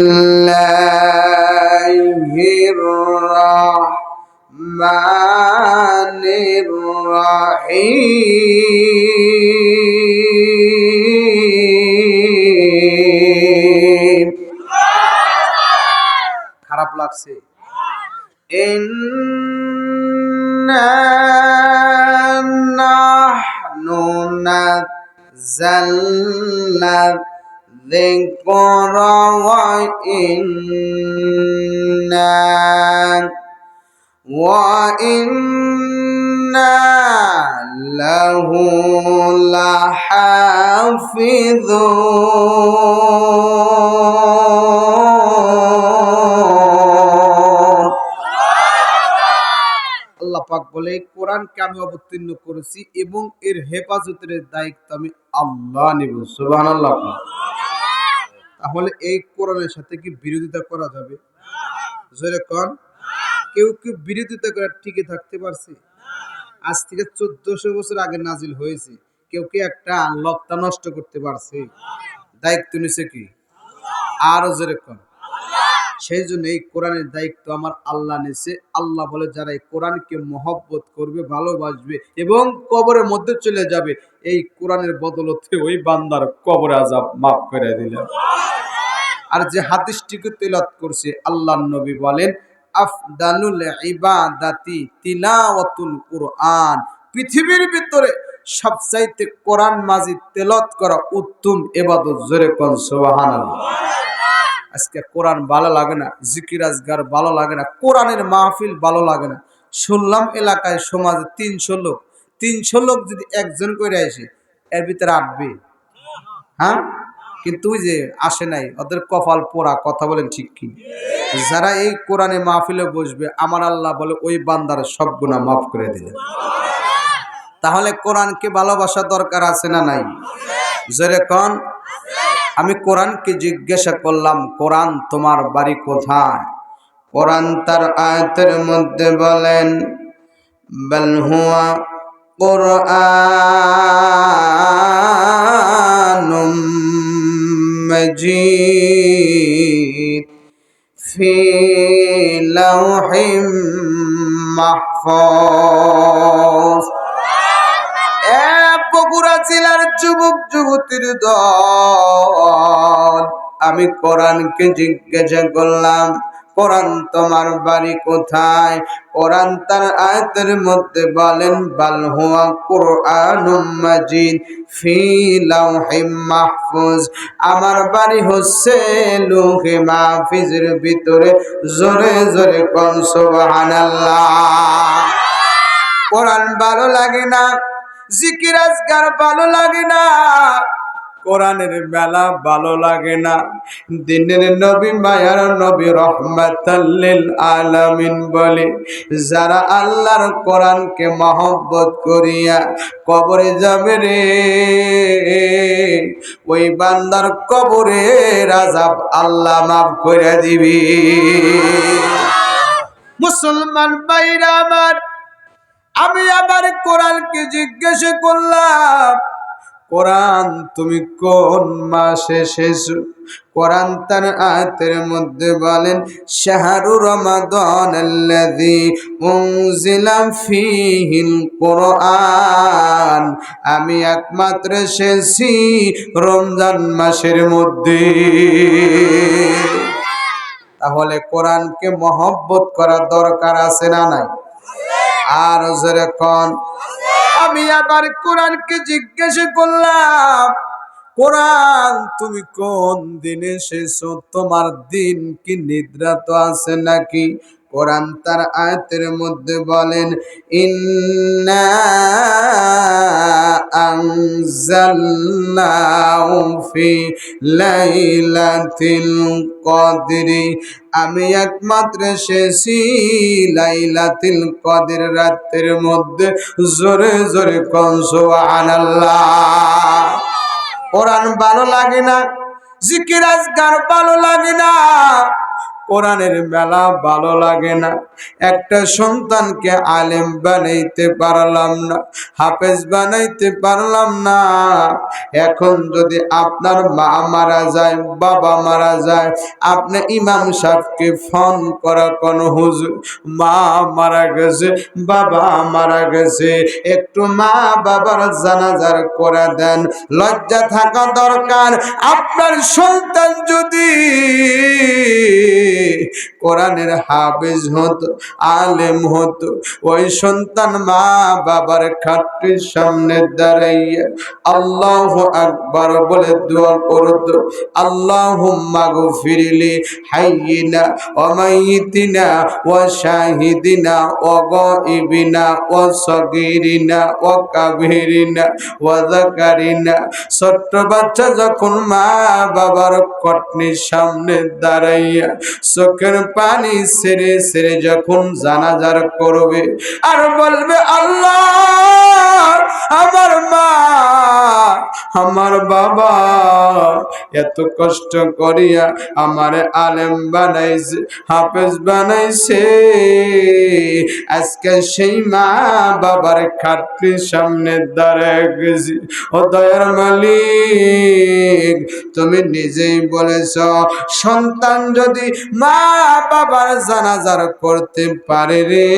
الله الرحمن الرحيم খারাপ লাগছে إنا نحن نزلنا الذكر وإنا وإنا له لحافظون আল্লাহ পাক বলে এই কোরআনকে আমি অবতীর্ণ করেছি এবং এর হেফাজতের দায়িত্ব আমি আল্লাহ নিব সুবহানাল্লাহ তাহলে এই কোরআনের সাথে কি বিরোধিতা করা যাবে? জোরে কন। কেউ কেউ বিরোধিতা করে টিকে থাকতে পারছে? আজ থেকে চোদ্দশো বছর আগে নাজিল হয়েছে। কেউ কি একটা লকটা নষ্ট করতে পারছে? দায়িত্ব নিছে কি? আরও যেরকম সেই জন্য এই কোরআনের দায়িত্ব আমার আল্লাহ নিছে। আল্লাহ বলে, যারা এই কোরআনকে মহব্বত করবে, ভালোবাসবে এবং কবরের মধ্যে চলে যাবে, এই কোরআনের বদলতে ওই বান্দার কবরে আজাব মাফ করে দিলেন। আর যে হাদিসটিকে তেলত করছে আল্লাহ নবী বলেন আফদানুল ইবাদাতি তিলাওয়াতুল কুরআন। পৃথিবীর ভিতরে সবচাইতে কোরআন মাজিদ তেলত করা উত্তম ইবাদত, জোরে কোন সুবহানাল্লাহ। আজকে কোরআন ভালো লাগে না, জিকির আজগার ভালো লাগে না, কোরআনের মাহফিল ভালো লাগে না। শুনলাম এলাকায় সমাজে তিনশো লোক তিনশো লোক যদি একজন করে আসে, এর ভিতরে আটবে। হ্যাঁ? কিন্তু ওই যে আসে নাই, ওদের কপাল পোড়া, কথা বলেন ঠিক কি? যারা এই কোরআনে মাহফিলে বসবে, আমার আল্লাহ বলে ওই বান্দার সব গুণা মাফ করে দিলে। তাহলে কোরআনকে ভালোবাসা দরকার আছে না নাই? জোরে কন। আমি কোরআনকে জিজ্ঞাসা করলাম, কোরআন তোমার বাড়ি কোথায়? কোরআন তার আয়তের মধ্যে বলেন, বল কোরআন মজিদ في لوح محفوظ. বগুড়া জেলার যুবক যুবতীর দল আমি কোরআনকে জিজ্ঞাসা করলাম কোরআন তোমার বাড়ি কোথায়? কোরআন তার আয়তের মধ্যে বলেন, বাল হুয়া কোরআনুম মাজিদ ফি লাউহিম মাহফুজ। আমার বাড়ি হচ্ছে লৌহে মাহফিজের ভিতরে। জোরে জোরে কোন সুবহানাল্লাহ। কোরআন ভালো লাগে না, জিকির আজগার ভালো লাগে না। কোরআনের মেলা ভালো লাগে না। দিনের নবী, মায়ার নবী রহমাতাল্লিল আলামিন বলে, যারা আল্লাহর কোরআনকে মহব্বত করিয়া কবরে যাবে রে, ওই বান্দার কবরে রাজাব আল্লাহ মাফ করে দিবি। মুসলমান বাইরা আমার, আমি আবার কোরআনকে জিজ্ঞেস করলাম কোরআন তুমি কোন মাসে শেষ? কোরআন তার আয়াতের মধ্যে বলেন, শাহরু রমাদান আল্লাযী উনজিলা ফীহিল কোরআন। আমি একমাত্র শেষই রমজান মাসের মধ্যে। তাহলে কোরআনকে মহব্বত করার দরকার আছে না নাই? আর জোরে কন। আমি আবার কোরআনকে জিজ্ঞেস করলাম, কোরআন, তুমি কোন দিনে শেষ তোমার দিন কি নিদ্রা তো আছে নাকি? কোরআন তার আয়তের মধ্যে বলেন, ইন্না আনজালনাহু ফি লাইলাতিল কদরি আমি একমাত্র শেষি লাইলাতিল কদের রাতের মধ্যে। জোরে জোরে কন, সুবহানাল্লাহ। কোরআন ভালো লাগে না, জিকির আজগার ভালো লাগে না। কোরআনের মেলা ভালো লাগে না। একটা সন্তানকে আলেম বানাইতে পারলাম না, হাফেজ বানাইতে পারলাম না। এখন যদি আপনার মা মারা যায়, বাবা মারা যায়, আপনি ইমাম সাহেবকে ফোন করা কোন হুজুর, মা মারা গেছে, বাবা মারা গেছে, একটু মা বাবার জানাজার করে দেন, লজ্জা থাকা দরকার। আপনার সন্তান যদি কোরআনের হাফেজ হতো, আলেম হতো। ওই সন্তান মা বাবার খাটের সামনে দাঁড়াইয়া আল্লাহ আকবার বলে দোয়া করতো আল্লাহ মাগো ফিরিলি হাইয়িনা অমাইতিনা ও শাহিদিনা ও গইবিনা ও সগিরিনা ও কাবিরিনা ও জাকারিনা ছোট্ট বাচ্চা যখন মা বাবার কটনির সামনে দাঁড়াইয়া চোখের পানি সেরে সেরে যখন জানাজার করবে আর বলবে আল্লাহ! আমার মা, আমার বাবা এত কষ্ট করিয়া আমার আলেম বানাইছে, হাফেজ বানাইছে। আজকে সেই মা বাবার খাটনির সামনে দাঁড়ায় গেছি। ও দয়ার মালিক, তুমি নিজেই বলেছ, সন্তান যদি মা বাবার জানাজার করতে পারে রে,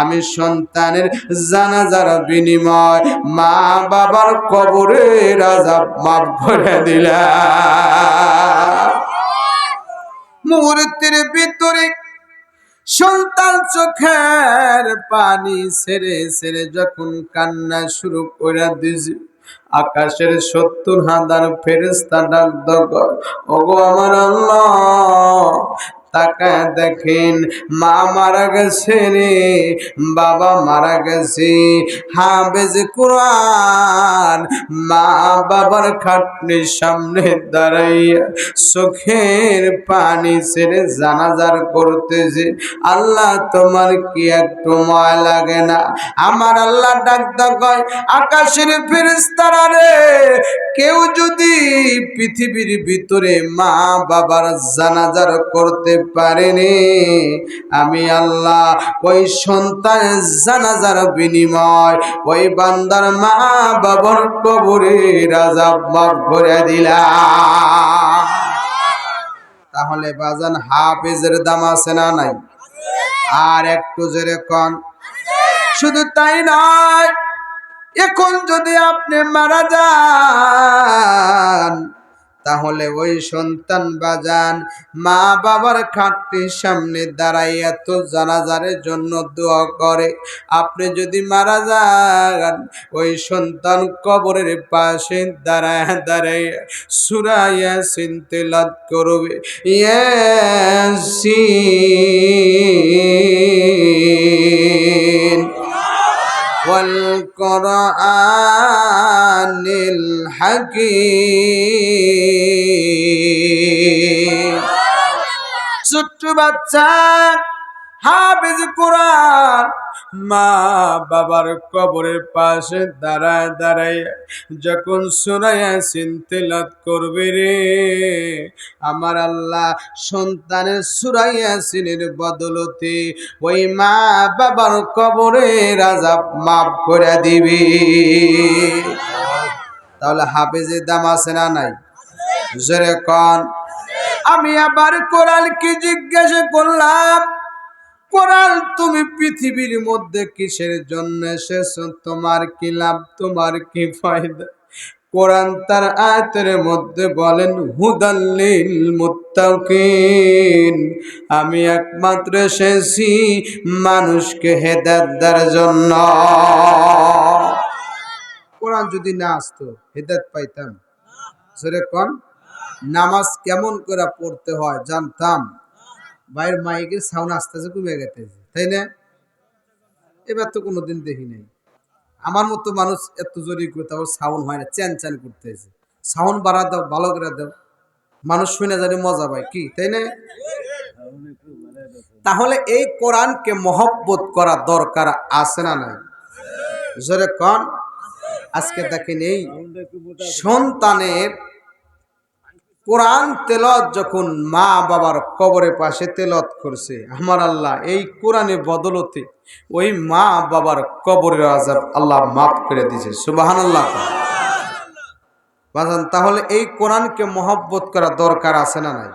আমি সন্তানের জানাজার বিনিময় মা বাবার কবরে রাজা মাফ করে দিলাম মুহূর্তের ভিতরে সন্তান চোখের পানি সেরে সেরে যখন কান্না শুরু করে দিয়েছে, আকাশের সত্তর হাজার ফেরেস্তা ডাক দগ ওগো আমার আল্লাহ তাকায় দেখেন, মা মারা গেছে রে, বাবা মারা গেছে। হাবেজ কোরআন, মা বাবার খাটনির সামনে দাঁড়াইয়া চোখের পানি ছেড়ে জানাজার করতেছে। আল্লাহ, তোমার কি একটু ময় লাগে না? আমার আল্লাহ ডাক্তার কয়, আকাশের ফেরেস্তারা রে, কেউ যদি পৃথিবীর ভিতরে মা বাবার জানাজার করতে পারেনি। আমি আল্লাহ ওই সন্তানের জানাজার বিনিময় ওই বান্দার মা বাবার কবরে রাজা মাফ করে দিলাম। তাহলে বাজান হাফেজের দাম আছে না নাই? আর একটু জোরে কন। শুধু তাই নয়, এখন যদি আপনি মারা যান তাহলে ওই সন্তান বাজান মা বাবার খাটটির সামনে দাঁড়াই এত জানাজারের জন্য দোয়া করে। আপনি যদি মারা যান, ওই সন্তান কবরের পাশে দাঁড়ায় দাঁড়ায় সুরাইয়া সিনতেলাত করবে। ইয়াসিন والقرآن الحكيم ছোট্ট বাচ্চা হাফিজ কোরআন মা বাবার কবরের পাশে দাঁড়ায় দাঁড়ায় যখন শোনায় সিনতেলাত করবে রে, আমার আল্লাহ সন্তানের সুরাইয়া সিনের বদলতে ওই মা বাবার কবরে রাজা মাফ করে দিবি। তাহলে হাফেজের দাম আছে না নাই? জোরে কন। আমি আবার কোরআন কি জিজ্ঞাসা করলাম কোরআন তুমি পৃথিবীর মধ্যে কিসের জন্য এসেছ? তোমার কি লাভ? তোমার কি ফায়দা? কোরআন তার আয়াতের মধ্যে বলেন হুদাল্লিল মুত্তাকিন আমি একমাত্র এসেছি মানুষকে দেওয়ার জন্য। কোরআন যদি না আসতো, হেদায়েত পাইতাম। জোরে কোন। নামাজ কেমন করে পড়তে হয় জানতাম। বাইরের মাইকের সাউন্ড আস্তে আস্তে কমে গেতেছে, তাই না? এবার তো কোনোদিন দেখি নাই। আমার মতো মানুষ এত জোরে করে তারপর সাউন্ড হয় না, চ্যান চ্যান করতেছে। সাউন্ড বাড়া দাও, ভালো করে দাও। মানুষ শুনে জানি মজা পায়, কি, তাই না? তাহলে এই কোরআনকে মহব্বত করা দরকার আছে না নাই? জোরে কন। আজকে দেখেন এই সন্তানের কোরআন তেলত যখন মা বাবার কবরে পাশে তেলত করছে, আমার আল্লাহ, এই কোরআনে বদলতে ওই মা বাবার কবরের আজাব আল্লাহ মাফ করে দিছে সুবাহান আল্লাহ বাজান, তাহলে এই কোরআনকে মহব্বত করা দরকার আছে না নাই?